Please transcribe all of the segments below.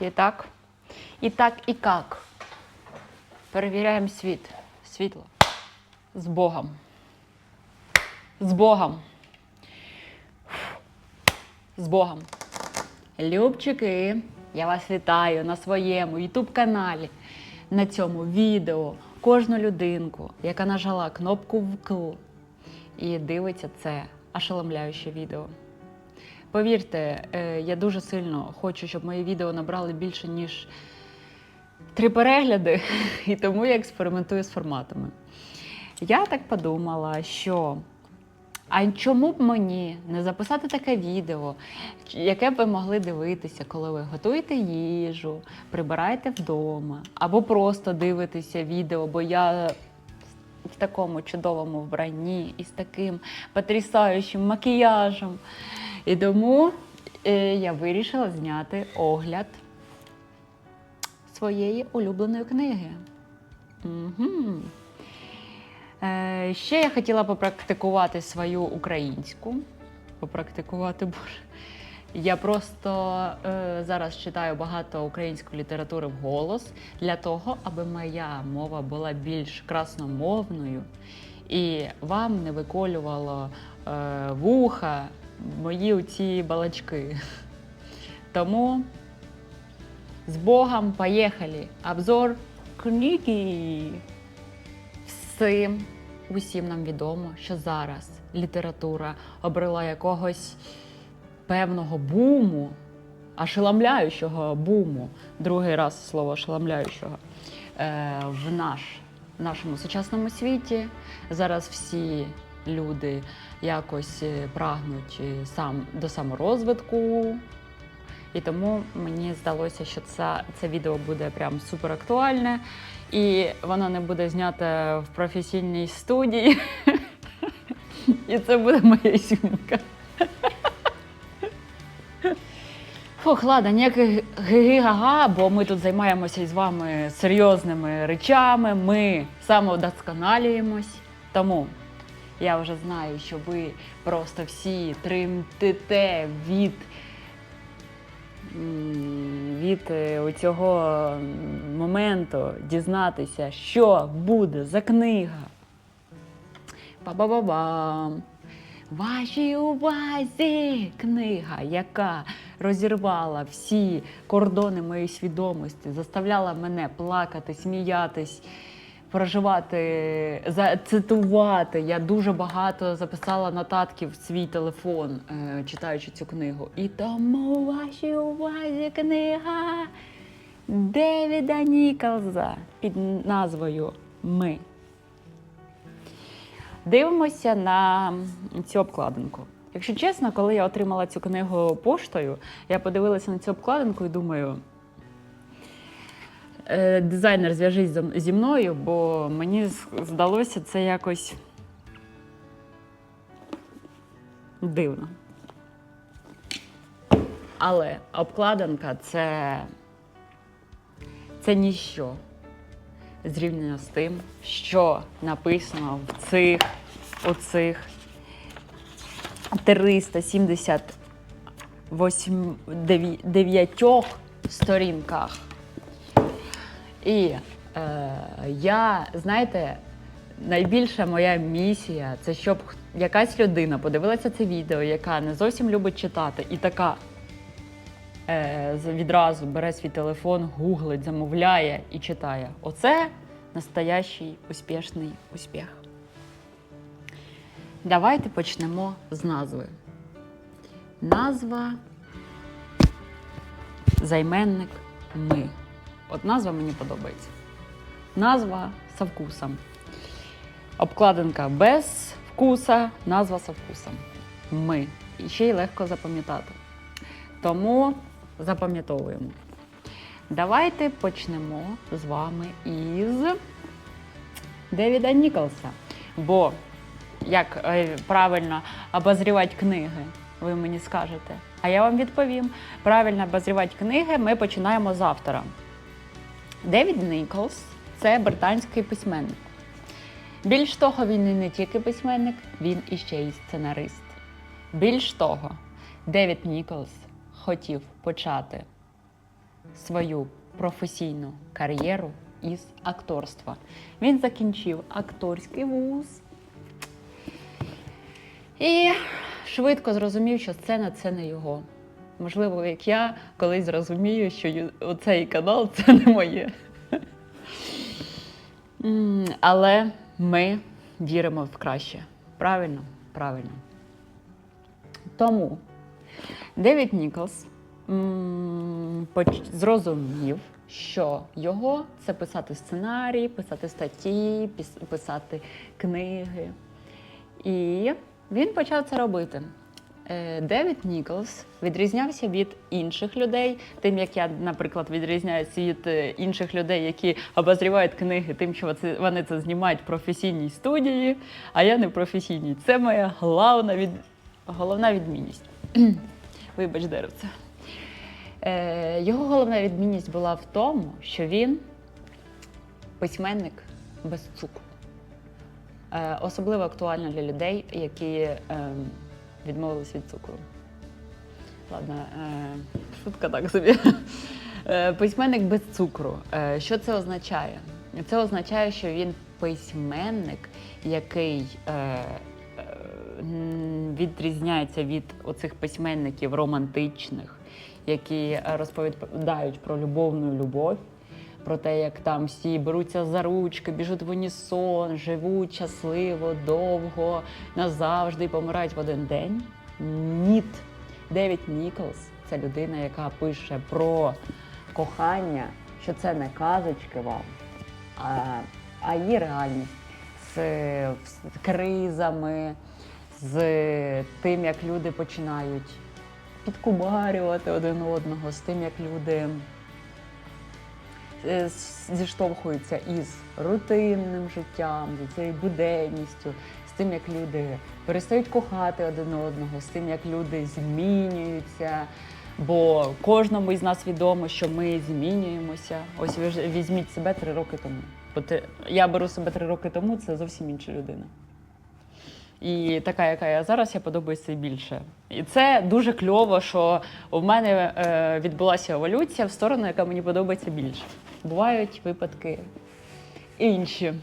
І так, і так, і как. Перевіряємо світ. Світло. З Богом. З Богом. З Богом. Любчики, я вас вітаю на своєму YouTube каналі. На цьому відео кожну людинку, яка нажала кнопку «Вкл» і дивиться це ошеломляюче відео. Повірте, е, я дуже сильно хочу, щоб мої відео набрали більше, ніж три перегляди, і тому я експериментую з форматами. Я так подумала, що а чому б мені не записати таке відео, яке б ви могли дивитися, коли ви готуєте їжу, прибираєте вдома, або просто дивитеся відео, бо я в такому чудовому вбранні і з таким потрясаючим макіяжем. І тому е, я вирішила зняти огляд своєї улюбленої книги. Угу. Е, ще я хотіла попрактикувати свою українську. Попрактикувати, боже. Я просто е, зараз читаю багато української літератури вголос для того, аби моя мова була більш красномовною і вам не виколювало е, вуха мої оці балачки. Тому з Богом поїхали! Обзор книги. Всім, усім нам відомо, що зараз література обрела якогось певного буму, ошеломляючого буму, другий раз слово ошеломляючого, е, в наш, нашому сучасному світі. Зараз всі люди якось е, прагнуть е, сам до саморозвитку. І тому мені здалося, що це, це відео буде прям супер актуальне, і воно не буде знято в професійній студії. І це буде моя ізюмінка. Фух, ладно, ніяких ги-ги-га-га, бо ми тут займаємося із вами серйозними речами, ми самовдосконалюємось. Тому я вже знаю, що ви просто всі тремтите від, від е, цього моменту дізнатися, що буде за книга. Ба-ба-ба-бам! Вашій увазі книга, яка розірвала всі кордони моєї свідомості, заставляла мене плакати, сміятись, проживати, зацитувати. Я дуже багато записала нотатків в свій телефон, е, читаючи цю книгу. І тому у вашій увазі книга Девіда Ніколза під назвою Ми. Дивимося на цю обкладинку. Якщо чесно, коли я отримала цю книгу поштою, я подивилася на цю обкладинку і думаю. «Е, Дизайнер зв'яжись зі мною, бо мені здалося це якось дивно. Але обкладинка це, це ніщо зрівняно з тим, що написано в цих оцих 379 сторінках. І е, я, знаєте, найбільша моя місія це щоб якась людина подивилася це відео, яка не зовсім любить читати, і така е, відразу бере свій телефон, гуглить, замовляє і читає. Оце настоящий успішний успіх. Давайте почнемо з назви. Назва займенник ми. От назва мені подобається. Назва со вкусом. Обкладинка без вкуса, назва со вкусом. Ми. І ще й легко запам'ятати. Тому запам'ятовуємо. Давайте почнемо з вами із Девіда Ніколса. Бо як е, правильно обозрівати книги, ви мені скажете. А я вам відповім: правильно обозрівати книги ми починаємо з автора. Девід Ніколс це британський письменник. Більш того, він і не тільки письменник, він іще й сценарист. Більш того, Девід Ніколс хотів почати свою професійну кар'єру із акторства. Він закінчив акторський вуз і швидко зрозумів, що сцена це не його. Можливо, як я колись зрозумію, що оцей канал це не моє. Але ми віримо в краще. Правильно? Правильно. Тому Девід Ніколс зрозумів, що його це писати сценарії, писати статті, писати книги. І він почав це робити. Е, Девід Ніколс відрізнявся від інших людей, тим як я, наприклад, відрізняюся від е, інших людей, які обозрівають книги, тим, що вони це знімають в професійній студії, а я не в професійній. Це моя головна, від... головна відмінність. Вибач, деревце. Е, Його головна відмінність була в тому, що він письменник без цукру. Е, Особливо актуально для людей, які е, відмовились від цукру. Ладно, е, шутка так собі. Е, Письменник без цукру. Що це означає? Це означає, що він письменник, який відрізняється від оцих письменників романтичних, які розповідають про любовну любов, про те, як там всі беруться за ручки, біжуть в унісон, живуть щасливо, довго, назавжди і помирають в один день. Ніт. Девід Ніколс це людина, яка пише про кохання, що це не казочки вам, а, а її реальність з, з кризами, з тим, як люди починають підкубарювати один одного, з тим, як люди зіштовхуються із рутинним життям, з цією буденністю, з тим, як люди перестають кохати один одного, з тим, як люди змінюються. Бо кожному із нас відомо, що ми змінюємося. Ось ви візьміть себе три роки тому. Бо я беру себе три роки тому, це зовсім інша людина. І така, яка я зараз, я подобаюся більше. І це дуже кльово, що в мене е, відбулася еволюція в сторону, яка мені подобається більше. Бувають випадки інші.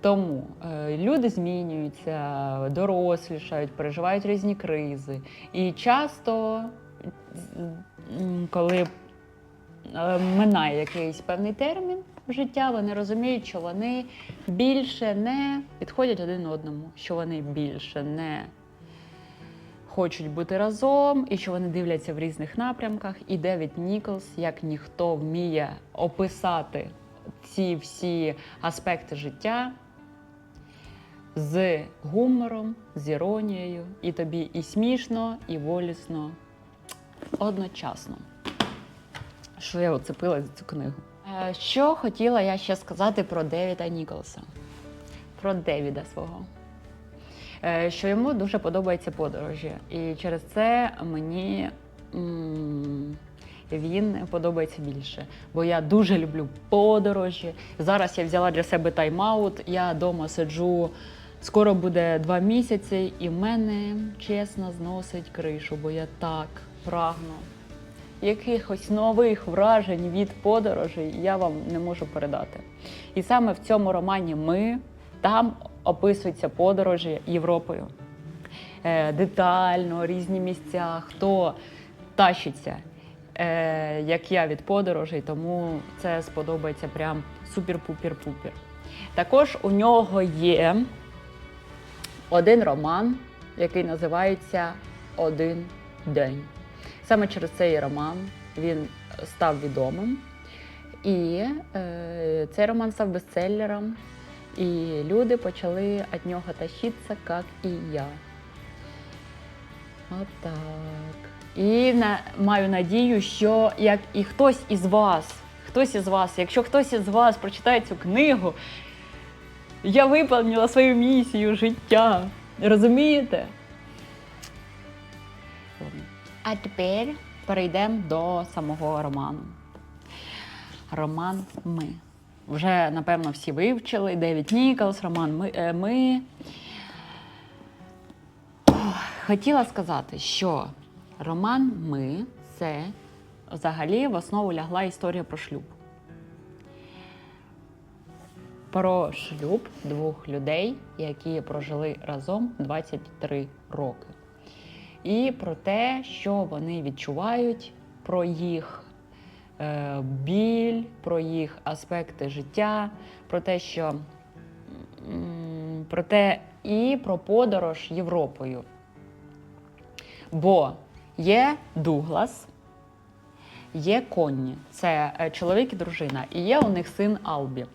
Тому е, люди змінюються, дорослішають, переживають різні кризи. І часто, коли минає якийсь певний термін життя, вони розуміють, що вони більше не підходять один одному, що вони більше не хочуть бути разом, і що вони дивляться в різних напрямках. І Девід Ніколс, як ніхто, вміє описати ці всі аспекти життя з гумором, з іронією, і тобі і смішно, і болісно одночасно. Що я оцепила за цю книгу? Е, Що хотіла я ще сказати про Девіда Ніколса? Про Девіда свого. Е, Що йому дуже подобаються подорожі. І через це мені він подобається більше. Бо я дуже люблю подорожі. Зараз я взяла для себе тайм-аут. Я вдома сиджу. Скоро буде два місяці, і в мене чесно зносить кришу, бо я так прагну якихось нових вражень від подорожей я вам не можу передати. І саме в цьому романі ми там описуються подорожі Європою. Е, детально, різні місця, хто тащиться, е, як я від подорожей, тому це сподобається прям супер-пупер-пупер. Також у нього є один роман, який називається Один день. Саме через цей роман він став відомим. І е, цей роман став бестселером, і люди почали від нього тащитися, як і я. Отак. І на, маю надію, що як і хтось із вас, хтось із вас, якщо хтось із вас прочитає цю книгу, я виповнила свою місію життя. Розумієте? А тепер перейдемо до самого роману. Роман Ми. вже, напевно, всі вивчили. Девід Ніколс, Роман Ми. е, Ми. Хотіла сказати, що роман Ми це взагалі в основу лягла історія про шлюб. Про шлюб двох людей, які прожили разом 23 роки. І про те, що вони відчувають, про їх е, біль, про їх аспекти життя, про те, що про те і про подорож Європою. Бо є Дуглас, є Конні, це е, чоловік і дружина, і є у них син Албі.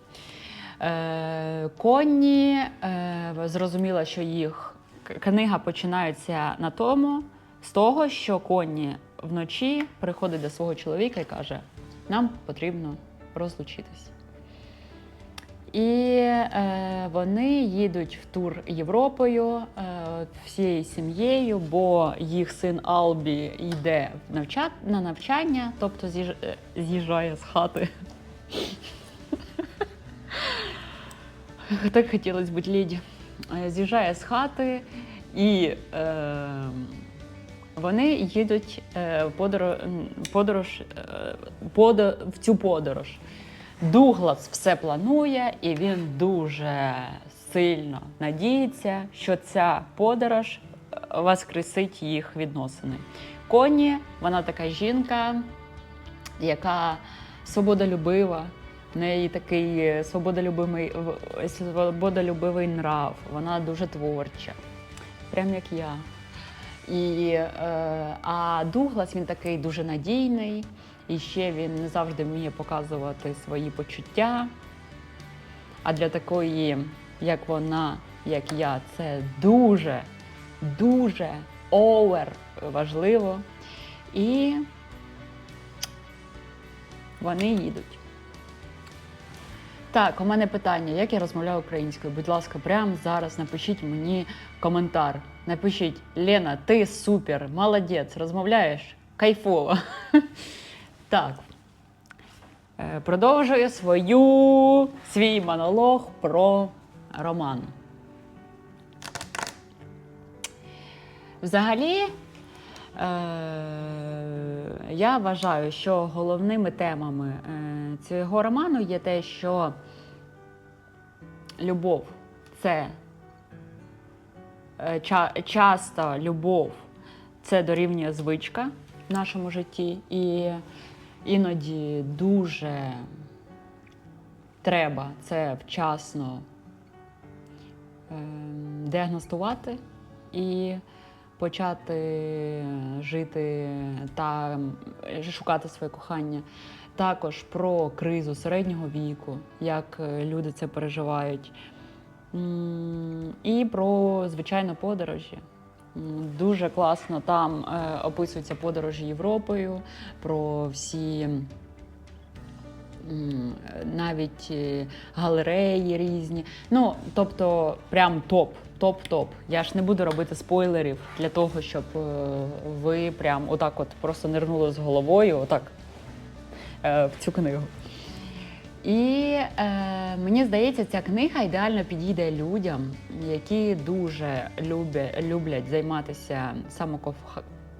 Е, Конні е, зрозуміла, що їх книга починається на тому, з того, що Конні вночі приходить до свого чоловіка і каже: нам потрібно розлучитись. І е, вони їдуть в тур Європою е, всією сім'єю, бо їх син Албі йде навча... на навчання, тобто з'їж... е, з'їжджає з хати. Так хотілося бути леді. Е, З'їжджає з хати, і е, вони їдуть е, подорож, подорож, е, подо, в цю подорож. Дуглас все планує, і він дуже сильно надіється, що ця подорож воскресить їх відносини. Коні, вона така жінка, яка свободолюбива, неї такий е, свободолюбивий, в- свободолюбивий нрав, вона дуже творча, прям як я. І, е, а Дуглас він такий дуже надійний, і ще він не завжди вміє показувати свої почуття. А для такої, як вона, як я, це дуже, дуже овер важливо. І вони їдуть. Так, у мене питання, як я розмовляю українською? Будь ласка, прямо зараз напишіть мені коментар. Напишіть, Лена, ти супер, молодець, розмовляєш кайфово. Так. Е, Продовжую свою, свій монолог про роман. Взагалі, е, я вважаю, що головними темами е, цього роману є те, що любов це е, ча- часто любов це дорівнює звичка в нашому житті, і іноді дуже треба це вчасно ем, діагностувати і почати жити та шукати своє кохання. Також про кризу середнього віку, як е, люди це переживають. І про звичайно подорожі. Дуже класно там е, описуються подорожі Європою, про всі навіть е, галереї різні. Ну, тобто, прям топ, топ-топ. Я ж не буду робити спойлерів для того, щоб е, ви прям отак от просто нирнули з головою, отак е, в цю книгу. І е, мені здається, ця книга ідеально підійде людям, які дуже люблять, люблять займатися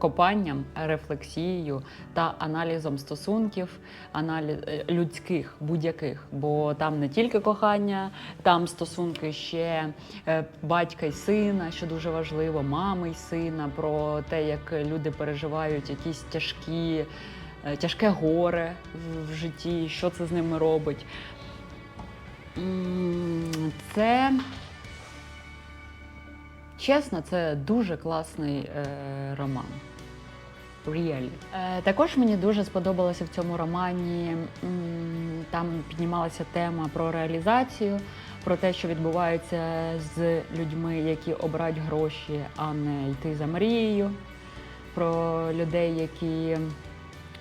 самокопанням, рефлексією та аналізом стосунків, аналіз е, людських будь-яких. Бо там не тільки кохання, там стосунки ще е, батька й сина, що дуже важливо, мами й сина, про те, як люди переживають якісь тяжкі е, тяжке горе в житті, що це з ними робить. Це чесно, це дуже класний е, роман. Really. Е, також мені дуже сподобалося в цьому романі. Там піднімалася тема про реалізацію, про те, що відбувається з людьми, які обирають гроші, а не йти за мрією, про людей, які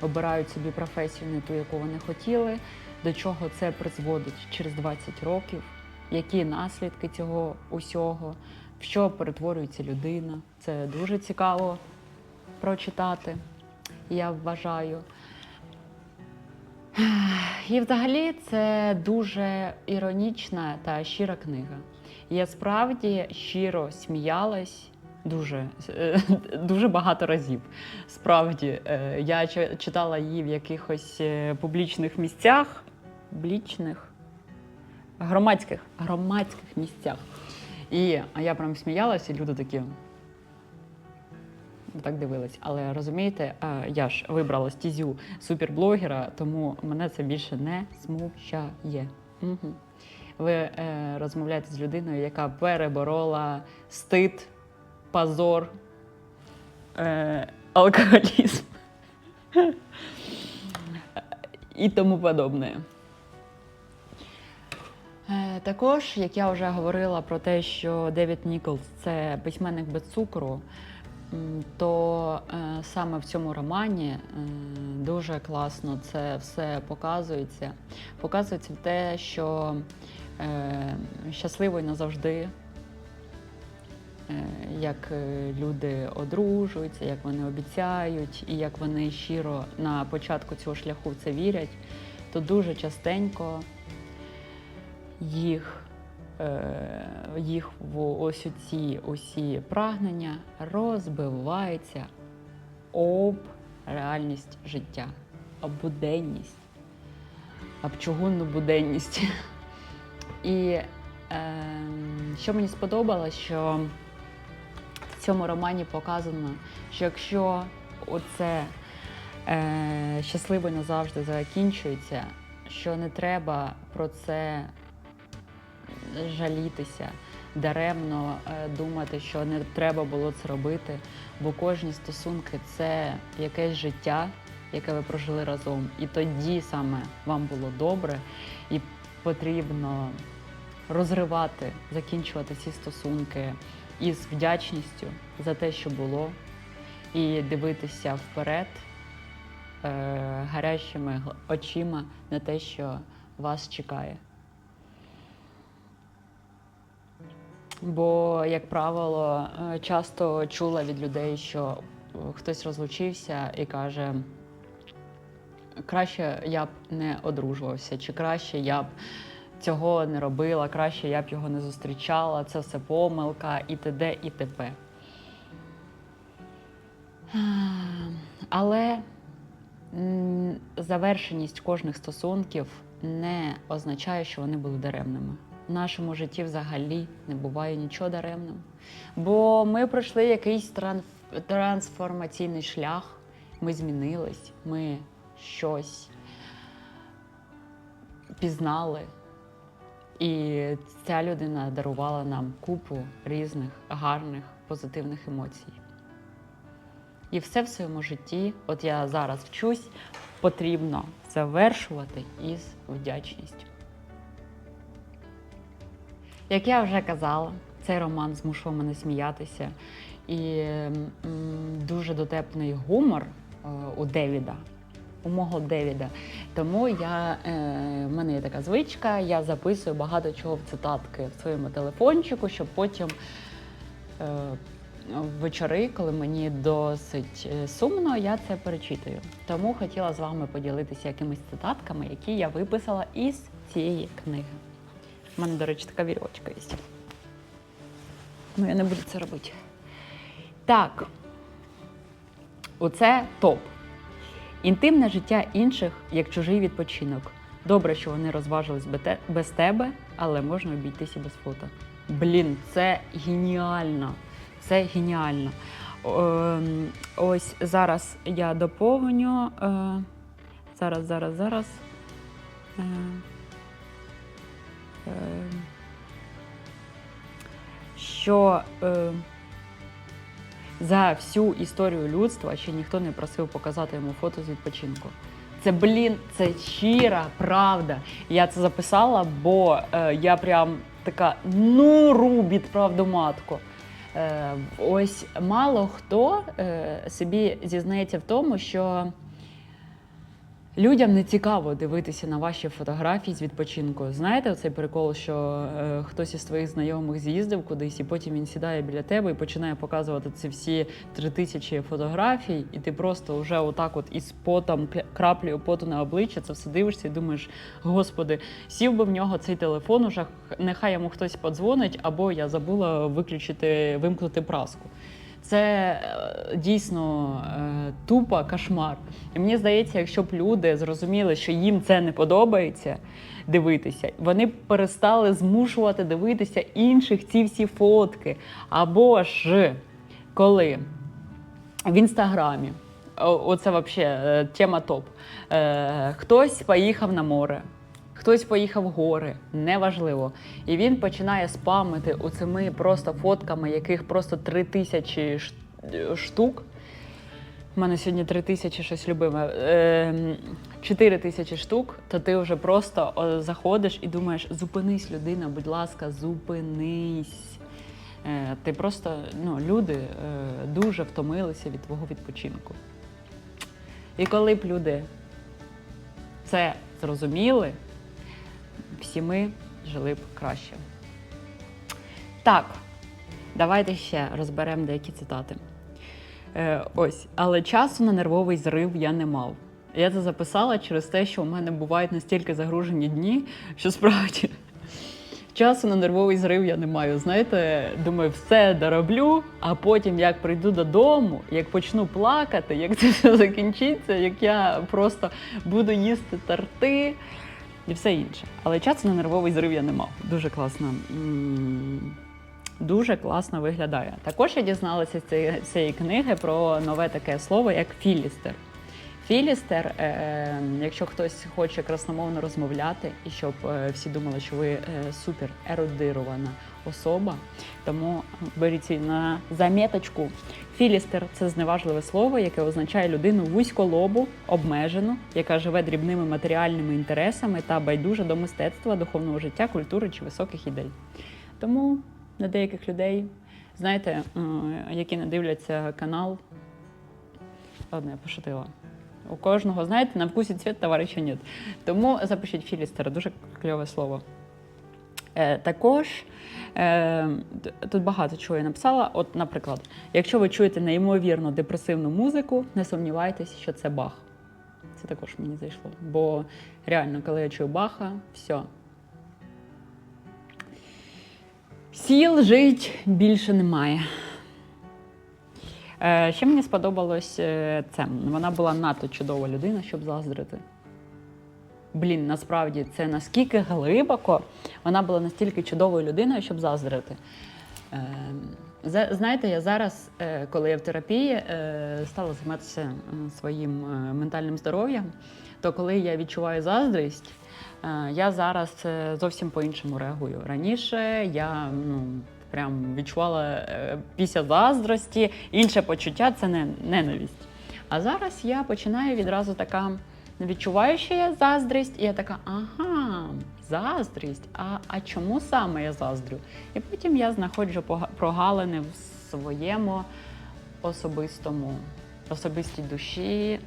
обирають собі професію не ту, яку вони хотіли, до чого це призводить через 20 років, які наслідки цього усього, в що перетворюється людина. Це дуже цікаво прочитати, я вважаю. І взагалі це дуже іронічна та щира книга. Я справді щиро сміялась дуже, е, дуже багато разів. Справді, е, я читала її в якихось е, публічних місцях, публічних, громадських, громадських місцях. І я прям сміялася, і люди такі. Так дивились, але розумієте, е, я ж вибрала стізю суперблогера, тому мене це більше не смущає. Угу. Ви е, розмовляєте з людиною, яка переборола стид, позор, е, алкоголізм і тому подобне. Е, Також, як я вже говорила про те, що Девід Ніколс це письменник без цукру, то е, саме в цьому романі е, дуже класно це все показується. Показується те, що е, щасливий назавжди, як люди одружуються, як вони обіцяють, і як вони щиро на початку цього шляху в це вірять, то дуже частенько їх, їх в ось ці усі прагнення розбиваються об реальність життя, об буденність, об чугунну буденність. І е, що мені сподобалось, що в цьому романі показано, що якщо оце е, щасливий назавжди закінчується, що не треба про це жалітися, даремно е, думати, що не треба було це робити, бо кожні стосунки це якесь життя, яке ви прожили разом. І тоді саме вам було добре, і потрібно розривати, закінчувати ці стосунки із вдячністю за те, що було, і дивитися вперед е, гарячими очима на те, що вас чекає. Бо, як правило, е, часто чула від людей, що е, хтось розлучився і каже, краще я б не одружувався, чи краще я б цього не робила, краще я б його не зустрічала, це все помилка, і т.д. і т.п. Але завершеність кожних стосунків не означає, що вони були даремними. Нашому житті взагалі не буває нічого даремним. Бо ми пройшли якийсь тран- трансформаційний шлях, ми змінились, ми щось пізнали. І ця людина дарувала нам купу різних гарних, позитивних емоцій. І все в своєму житті, от я зараз вчусь, потрібно завершувати із вдячністю. Як я вже казала, цей роман змушував мене сміятися. І дуже дотепний гумор е, у Девіда, у мого Девіда. Тому я, е, в мене є така звичка, я записую багато чого в цитатки в своєму телефончику, щоб потім е, вечори, коли мені досить сумно, я це перечитую. Тому хотіла з вами поділитися якимись цитатками, які я виписала із цієї книги. У мене, до речі, така вірьовочка є. Ну, я не буду це робити. Так. Оце топ. Інтимне життя інших як чужий відпочинок. Добре, що вони розважились без тебе, але можна обійтися без фото. Блін, це геніально. Це геніально. Ем, Ось зараз я доповню. е, Зараз, зараз, зараз. Е, е, Що е, за всю історію людства ще ніхто не просив показати йому фото з відпочинку. Це, блін, це щира правда. Я це записала, бо е, я прям така ну рубіт правду матку. Е, ось мало хто е, собі зізнається в тому, що Людям не цікаво дивитися на ваші фотографії з відпочинку. Знаєте, оцей прикол, що е, хтось із твоїх знайомих з'їздив кудись, і потім він сідає біля тебе і починає показувати ці всі три тисячі фотографій, і ти просто вже отак, от із потом, краплею поту на обличчя, це все дивишся і думаєш, господи, сів би в нього цей телефон, уже нехай йому хтось подзвонить, або я забула виключити, вимкнути праску. Це е, дійсно е, тупо кошмар. І мені здається, якщо б люди зрозуміли, що їм це не подобається дивитися, вони б перестали змушувати дивитися інших ці всі фотки. Або ж коли в інстаграмі, оце взагалі тема топ. Е, хтось поїхав на море, хтось поїхав в гори, неважливо. І він починає спамити оцими просто фотками, яких просто три тисячі штук. У мене сьогодні три тисячі щось любиме. Ем, Чотири тисячі штук, то ти вже просто заходиш і думаєш, зупинись, людина, будь ласка, зупинись. Е, Ти просто, ну, люди е, дуже втомилися від твого відпочинку. І коли б люди це зрозуміли, всі ми жили б краще. Так, давайте ще розберемо деякі цитати. Е, ось, але часу на нервовий зрив я не мав. Я це записала через те, що у мене бувають настільки загружені дні, що справді часу на нервовий зрив я не маю. Знаєте, думаю, все дороблю, а потім, як прийду додому, як почну плакати, як це все закінчиться, як я просто буду їсти торти і все інше. Але часу на нервовий зрив я не мав. Дуже класно. Дуже класно виглядає. Також я дізналася з цієї, книги про нове таке слово, як філістер. Філістер, е, е, якщо хтось хоче красномовно розмовляти, і щоб е, всі думали, що ви супер ерудирована особа, тому беріть на заміточку. Філістер це зневажливе слово, яке означає людину вузьколобу, обмежену, яка живе дрібними матеріальними інтересами та байдуже до мистецтва, духовного життя, культури чи високих ідей. Тому на деяких людей, знаєте, які не дивляться канал, я пошутила. У кожного, знаєте, на вкусі цвіт товариша нет. Тому запишіть філістер, дуже кльове слово. Е, також е, тут багато чого я написала. От, наприклад, якщо ви чуєте неймовірно депресивну музику, не сумнівайтесь, що це Бах. Це також мені зайшло. Бо реально, коли я чую Баха, все. Сіл жить більше немає. Е, ще мені сподобалось е, це. Вона була надто чудова людина, щоб заздрити. Блін, насправді це наскільки глибоко, вона була настільки чудовою людиною, щоб заздрити. Е, знаєте, я зараз, е, коли я в терапії, е, стала займатися своїм е, ментальним здоров'ям, то коли я відчуваю заздрість, я зараз зовсім по-іншому реагую. Раніше я ну, прям відчувала після заздрості, інше почуття це не ненависть. А зараз я починаю відразу така. Відчуваю, що я заздрість, і я така, ага, заздрість. А, а чому саме я заздрю? І потім я знаходжу прогалини в своєму особистому, особистій душі.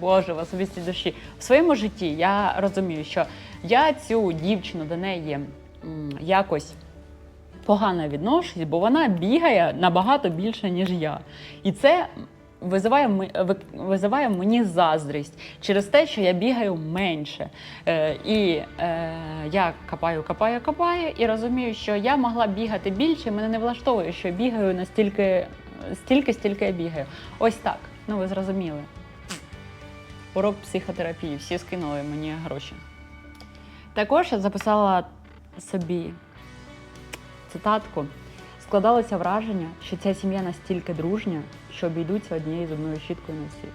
Боже, в особистій душі. В своєму житті я розумію, що я цю дівчину до неї якось погано відношусь, бо вона бігає набагато більше, ніж я. І це визиває, визиває мені заздрість через те, що я бігаю менше. Е, і е, я копаю, копаю, копаю, і розумію, що я могла бігати більше. і Мене не влаштовує, що бігаю настільки, стільки, стільки я бігаю. Ось так. Ну ви зрозуміли. Урок психотерапії. Всі скинули мені гроші. Також я записала собі цитатку. Складалося враження, що ця сім'я настільки дружня, що обійдуться однією з одною щіткою на всіх.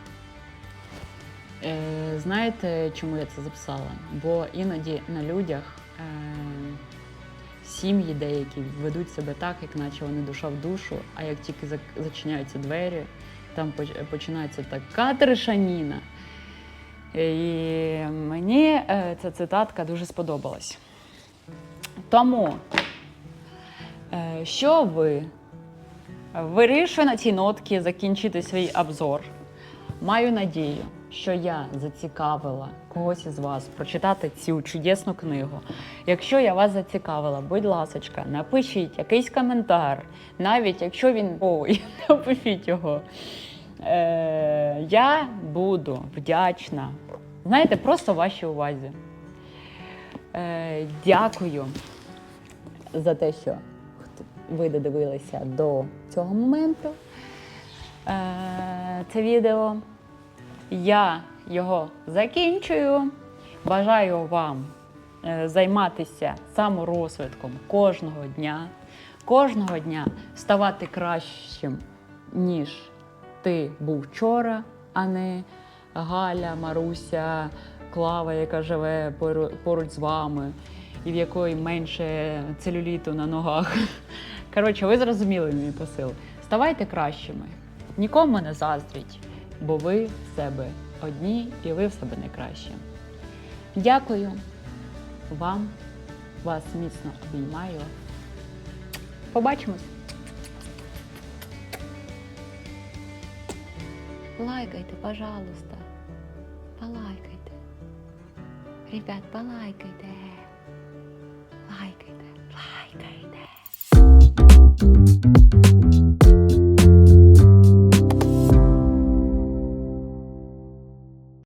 Е, знаєте, чому я це записала? Бо іноді на людях е, сім'ї деякі ведуть себе так, як наче вони душа в душу, а як тільки зачиняються двері, там починається така трешаніна. І мені е, ця цитатка дуже сподобалась. Тому, е, що ви вирішую на цій нотці закінчити свій обзор. Маю надію, що я зацікавила когось із вас прочитати цю чудесну книгу. Якщо я вас зацікавила, будь ласочка, напишіть якийсь коментар, навіть якщо він ой, напишіть його. Е, я буду вдячна. Знаєте, просто вашій увазі. Е, дякую за те, що ви додивилися до цього моменту. Е, це відео. Я його закінчую. Бажаю вам е, займатися саморозвитком кожного дня, кожного дня ставати кращим, ніж ти був вчора, а не Галя, Маруся, Клава, яка живе поруч з вами, і в якої менше целюліту на ногах. Коротше, ви зрозуміли мій посил. Ставайте кращими. Нікому не заздріть, бо ви в себе одні і ви в себе найкращі. Дякую вам, вас міцно обіймаю. Побачимось! Лайкайте, пожалуйста. Полайкайте. Ребят, полайкайте. Лайкайте, лайкайте. Thank you.